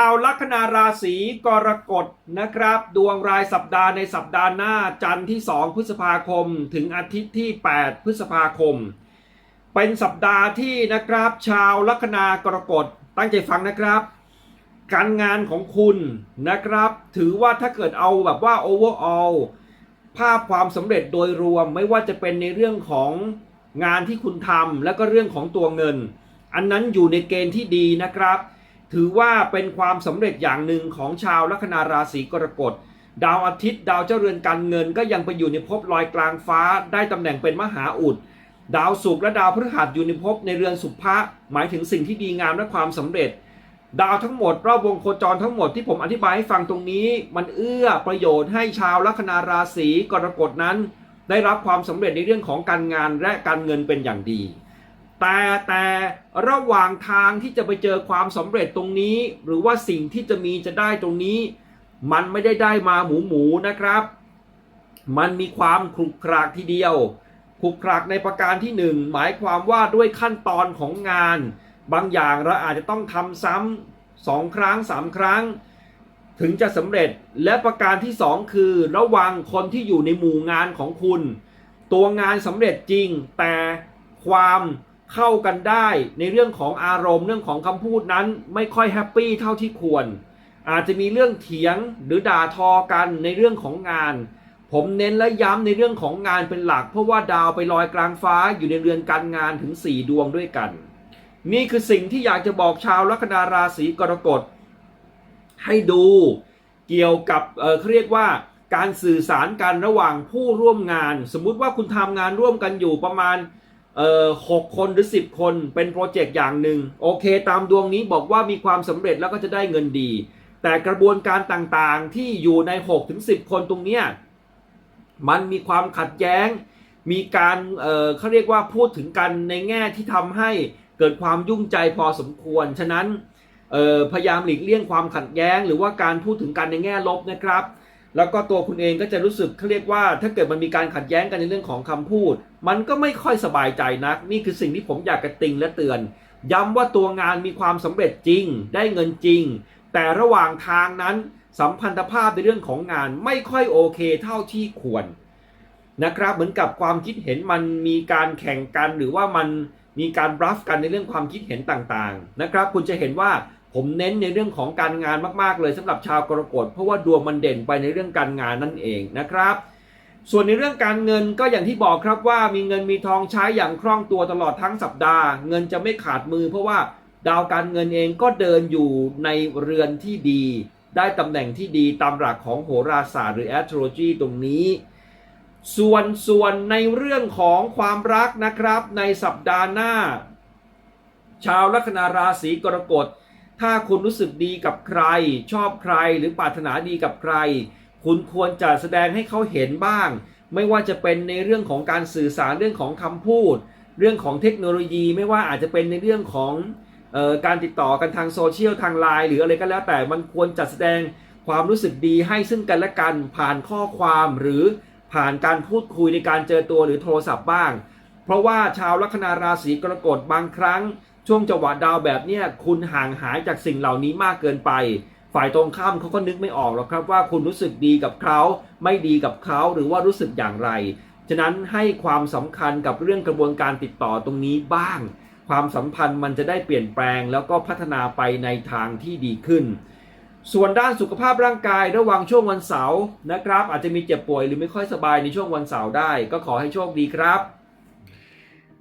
าวลัคนาราศีกรกฎนะครับ ดวงรายสัปดาห์ในสัปดาห์หน้าจันทร์ที่ 2 พฤษภาคม ถึงอาทิตย์ที่ 8 พฤษภาคม เป็นสัปดาห์ที่นะครับ ชาวลัคนากรกฎตั้งใจฟังนะครับ การงานของคุณนะครับ ถือว่าถ้าเกิดเอาแบบว่า overall ภาพความสำเร็จโดยรวมไม่ว่าจะเป็นในเรื่องของงานที่คุณทำแล้วก็เรื่องของตัวเงิน อันนั้นอยู่ในเกณฑ์ที่ดีนะครับ ถือว่าเป็นความสำเร็จอย่างหนึ่งของชาวลัคนาราศีกรกฎ ดาวอาทิตย์ ดาวเจ้าเรือนการเงินก็ยังไปอยู่ในภพลอยกลางฟ้า ได้ตำแหน่งเป็นมหาอุด ดาวศุกร์และดาวพฤหัสอยู่ในภพในเรือนสุภะหมายถึงสิ่งที่ดีงามและความสำเร็จ ดาวทั้งหมดรอบวงโคจรทั้งหมดที่ผมอธิบายให้ฟังตรงนี้ มันเอื้อประโยชน์ให้ชาวลัคนาราศีกรกฎนั้น ได้รับความสำเร็จในเรื่องของการงานและการเงินเป็นอย่างดี แต่แต่ระหว่างทางที่จะไปเจอความสำเร็จตรงนี้ หรือว่าสิ่งที่จะมีจะได้ตรงนี้ มันไม่ได้ได้มาหมูหมูนะครับ มันมีความคลุกคลากทีเดียวคลุกคลากในประการที่หนึ่งหมายความว่าด้วยขั้นตอนของงาน บางอย่างเราอาจจะต้องทำซ้ำสองครั้งสามครั้ง ถึงจะสำเร็จและประการที่สองคือ ระวังคนที่อยู่ในหมู่งานของคุณ ตัวงานสำเร็จจริงแต่ความ เข้ากันได้ในเรื่องของอารมณ์เรื่องของคำพูดนั้นไม่ค่อยแฮปปี้เท่าที่ควร อาจจะมีเรื่องเถียงหรือด่าทอกันในเรื่องของงาน ผมเน้นและย้ำในเรื่องของงานเป็นหลัก เพราะว่าดาวไปลอยกลางฟ้าอยู่ในเรือนการงานถึง 4 ดวงด้วยกัน นี่คือสิ่งที่อยากจะบอกชาวลัคนาราศีกรกฎ ให้ดูเกี่ยวกับเออเขาเรียกว่าการสื่อสารกันระหว่างผู้ร่วมงาน สมมุติว่าคุณทำงานร่วมกันอยู่ประมาณ เอ่อหกคนหรือ 10 คนเป็นโปรเจกต์อย่างหนึ่งโอเค ตามดวงนี้บอกว่ามีความสำเร็จแล้วก็จะได้เงินดี แต่กระบวนการต่างๆที่อยู่ใน6ถึง10คนตรงเนี้ยมันมีความขัดแย้ง มีการเอ่อเขาเรียกว่าพูดถึงกันในแง่ที่ทำให้เกิดความยุ่งใจพอสมควร ฉะนั้นพยายามหลีกเลี่ยงความขัดแย้ง หรือว่าการพูดถึงกันในแง่ลบนะครับ แล้วก็ตัวคุณเองก็จะรู้สึกเขาเรียกว่า ถ้าเกิดมันมีการขัดแย้งกันในเรื่องของคำพูด มันก็ไม่ค่อยสบายใจนัก นี่คือสิ่งที่ผมอยากกระติงและเตือน ย้ำว่าตัวงานมีความสำเร็จจริง ได้เงินจริง แต่ระหว่างทางนั้นสัมพันธภาพในเรื่องของงานไม่ค่อยโอเคเท่าที่ควรนะครับ เหมือนกับความคิดเห็นมันมีการแข่งกันหรือว่ามันมีการบลัฟกันในเรื่องความคิดเห็นต่างๆนะครับ คุณจะเห็นว่า ผมเน้นในเรื่องของการงานมากๆเลยสำหรับชาวกรกฎเพราะว่าดวงมันเด่นไปในเรื่องการงานนั่นเองนะครับ ส่วนในเรื่องการเงินก็อย่างที่บอกครับว่ามีเงินมีทองใช้อย่างคล่องตัวตลอดทั้งสัปดาห์ เงินจะไม่ขาดมือ เพราะว่าดาวการเงินเองก็เดินอยู่ในเรือนที่ดี ได้ตำแหน่งที่ดีตามหลักของโหราศาสตร์หรือ astrology ตรงนี้ส่วนส่วนในเรื่องของความรักนะครับในสัปดาห์หน้า ชาวลัคนาราศีกรกฎ ถ้าคุณรู้สึกดีกับใคร ชอบใครหรือปรารถนาดีกับใคร คุณควรจะแสดงให้เขาเห็นบ้าง ไม่ว่าจะเป็นในเรื่องของการสื่อสารเรื่องของคำพูด เรื่องของเทคโนโลยีไม่ว่าอาจจะเป็นในเรื่องของออการติดต่อกันทางโซเชียลทางไลน์หรืออะไรก็แล้วแต่มันควรจัดแสดงความรู้สึกดีให้ซึ่งกันและกันผ่านข้อความหรือผ่านการพูดคุยในการเจอตัวหรือโทรศัพท์บ้าง เพราะว่าชาวลัคนาราศีกรกฎบางครั้ง ช่วงจังหวะดาวแบบเนี้ยคุณห่างหายจากสิ่งเหล่านี้มากเกินไป ฝ่ายตรงข้ามเขาก็นึกไม่ออกหรอกครับว่าคุณรู้สึกดีกับเขาไม่ดีกับเขาหรือว่ารู้สึกอย่างไร ฉะนั้นให้ความสำคัญกับเรื่องกระบวนการติดต่อตรงนี้บ้าง ความสัมพันธ์มันจะได้เปลี่ยนแปลง แล้วก็พัฒนาไปในทางที่ดีขึ้น ส่วนด้านสุขภาพร่างกายระหว่างช่วงวันเสาร์นะครับ อาจจะมีเจ็บป่วยหรือไม่ค่อยสบายในช่วงวันเสาร์ได้ ก็ขอให้โชคดีครับ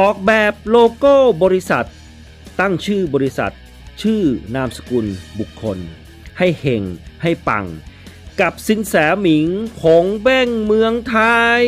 ออกแบบโลโก้บริษัท ตั้งชื่อบริษัท ชื่อนามสกุลบุคคล ให้เฮงให้ปัง กับสินแสหมิงของแบ้งเมืองไทย